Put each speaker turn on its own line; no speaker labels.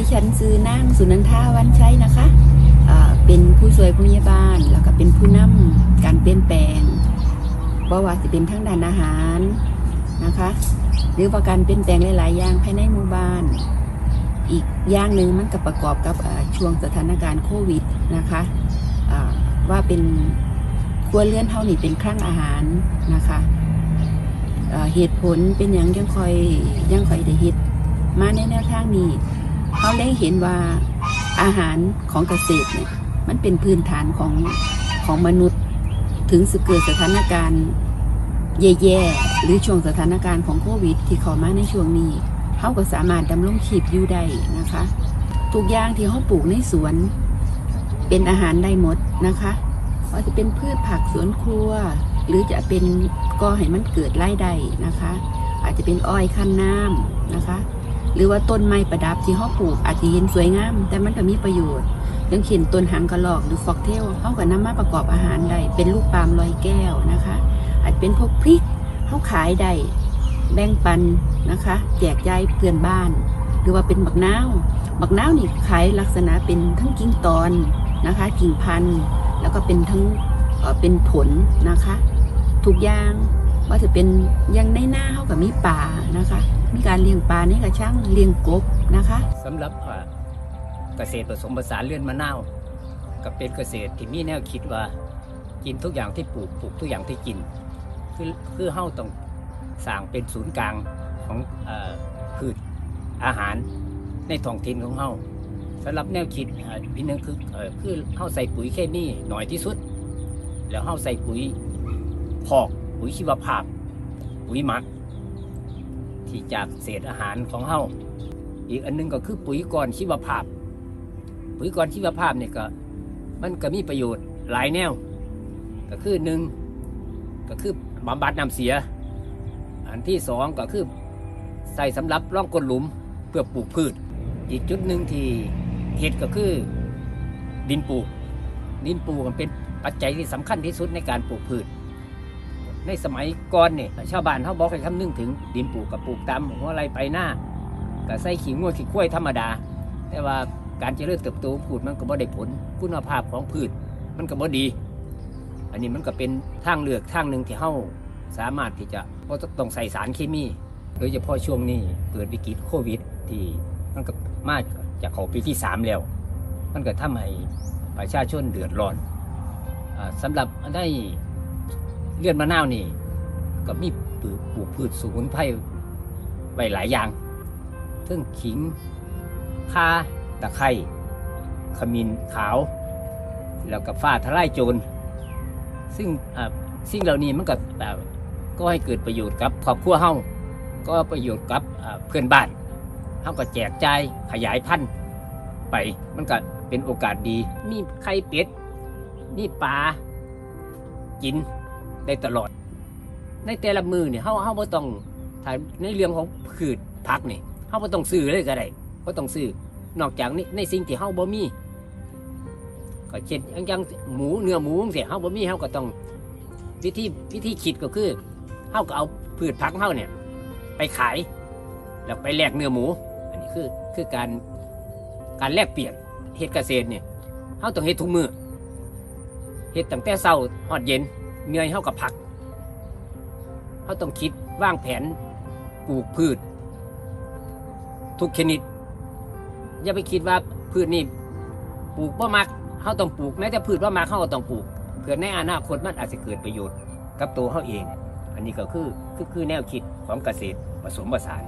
ิฉันซื้อนางสุนันทาวันชัยนะคะเป็นผู้ช่วยผู้ใหญ่บ้าน แล้วก็เป็นผู้นำการเปลี่ยนแปลงบ่ว่าจะเป็นทั้งด้านอาหารนะคะ หรือว่าการเปลี่ยนแปลงหลายๆอย่างภายในหมู่บ้าน อีกอย่างหนึ่งมันก็ประกอบกับช่วงสถานการณ์โควิดนะคะว่าเป็นครัวเรือนเท่านี่เป็นครั้งอาหารนะคะเหตุผลเป็นอย่างยังคอยยังคอยได้เฮ็ดมาในแนวทางนี้ เขาได้เห็นว่าอาหารของเกษตรเนี่ยมันเป็นพื้นฐานของของมนุษย์ ถึงจะเกิดสถานการณ์แย่ๆหรือช่วงสถานการณ์ของโควิด ที่เข้ามาในช่วงนี้เขาก็สามารถดำรงชีพอยู่ได้นะคะทุกอย่างที่เขาปลูกในสวน เป็นอาหารได้หมดนะคะว่าจะเป็นพืชผักสวนครัว หรือจะเป็นก็ให้มันเกิดไรายได้นะคะ อาจจะเป็นอ้อยคั้นน้ำนะคะ หรือว่าต้นไม้ประดับที่เขาปลูกอาจจะเห็นสวยงาม แต่มันก็มีประโยชน์ยังเขียนต้นหางกระรอกหรือฟอกเทลเขาก็นำมาประกอบอาหารได้เป็นลูกปาล์มลอยแก้วนะคะ อาจเป็นพวกพริกเขาขายได้แบ่งปันนะคะ แจกจ่ายเพื่อนบ้าน หรือว่าเป็นบักนาวบักนาวนี่ขายลักษณะเป็นทั้งกิ่งตอนนะคะ กิ่งพันธุ์แล้วก็เป็นทั้งเเป็นผลนะคะ ทุกอย่าง ว่าจะเป็นยังในหน้าเขากับมีป่านะคะ มีการเลี้ยงปลาในกระช่างเลี้ยงกบนะคะ
สำหรับเกษตรผสมผสานเลื่อนมะนาวกับเป็นเกษตรที่มีแนวคิดว่ากินทุกอย่างที่ปลูกปลูกทุกอย่างที่กิน คือคือเฮาต้องสร้างเป็นศูนย์กลางของเออพืชอาหารในท้องถิ่นของเฮาสำหรับแนวคิดพี่นึงคือเออคือเฮาใส่ปุ๋ยเคมีหน่อยที่สุด แล้วเฮาใส่ปุ๋ยพอก ปุ๋ยชีวภาพ ปุ๋ยหมัก ที่จากเศษอาหารของเฮาอีกอันหนึงก็คือปุ๋ยกรชีวภาพ ปุ๋ยกรชีวภาพเนี่ยก็ มันก็มีประโยชน์หลายแนว ก็คือหนึ่งก็คือบำบัดน้ำเสีย อันที่สองก็คือใส่สำหรับร่องก้นหลุมเพื่อปลูกพืช อีกจุดหนึ่งที่เห็ดก็คือดินปลูก ดินปลูกมันเป็นปัจจัยที่สำคัญที่สุดในการปลูกพืช ในสมัยก่อนเนี่ยชาวบ้านเขาบอกให้คำนึงถึงดินปลูกกับปลูกตามหัวไรไปหน้าก็ใส่ขี้งัวขี้ข้วยธรรมดา แต่ว่าการเจริญเติบโตของพืชมันก็บ่ได้ผลคุณภาพของพืชมันก็บ่ดี อันนี้มันก็เป็นทางเลือกทางหนึ่งที่เฮาสามารถที่จะบ่ต้องใส่สารเคมี โดยเฉพาะช่วงนี้เกิดวิกฤตโควิด ที่มันก็มาจากเขาปีที่ 3 แล้ว มันก็ทำให้ประชาชนเดือดร้อนอาสำหรับได้ เลื่อนมะนาวนี่ ก็มีปลูกพืชสมุนไพรไว้หลายอย่างทั้งขิงข่าตะไคร้ขมิ้นขาว แล้วก็ฟ้าทลายโจร ซึ่งสิ่งเหล่านี้มันก็อ่าก็ให้เกิดประโยชน์กับครอบครัวเฮาก็ประโยชน์กับเพื่อนบ้านเฮาก็แจกจ่ายขยายพันธุ์ไปมันก็เป็นโอกาสดี มีไข่เป็ด มีปลากิน ได้ตลอด ในแต่ละมือเนี่ยเฮาเฮาบ่ต้องถ้าในเรื่องของพืชผักนี่เฮาบ่ต้องซื้อเลยก็ได้บ่ต้องซื้อนอกจากนี้ในสิ่งที่เฮาบ่มีก็เช่นอยังหมูเนื้อหมูจังซี่เฮาบ่มีเฮาก็ต้องวิธีวิธีคิดก็คือเฮาก็เอาพืชผักของเฮาเนี่ย ไปขาย แล้วไปแลกเนื้อหมู อันนี้คือคือการการแลกเปลี่ยนเฮ็ดเกษตรเนี่ยเฮาต้องเฮ็ดทุกมือเฮ็ดตั้งแต่เช้าฮอดเย็น เหนื่อยเฮาก็พักเฮาต้องคิดวางแผนปลูกพืช ทุกชนิด อย่าไปคิดว่าพืชนี่ปลูกบ่มักเฮาต้องปลูกแม้แต่พืชบ่มักเฮาก็ต้องปลูกเพื่อในอนาคตมันอาจจะเกิดประโยชน์กับตัวเฮาเอง อันนี้ก็คือคือคือแนวคิดของเกษตรผสมผสาน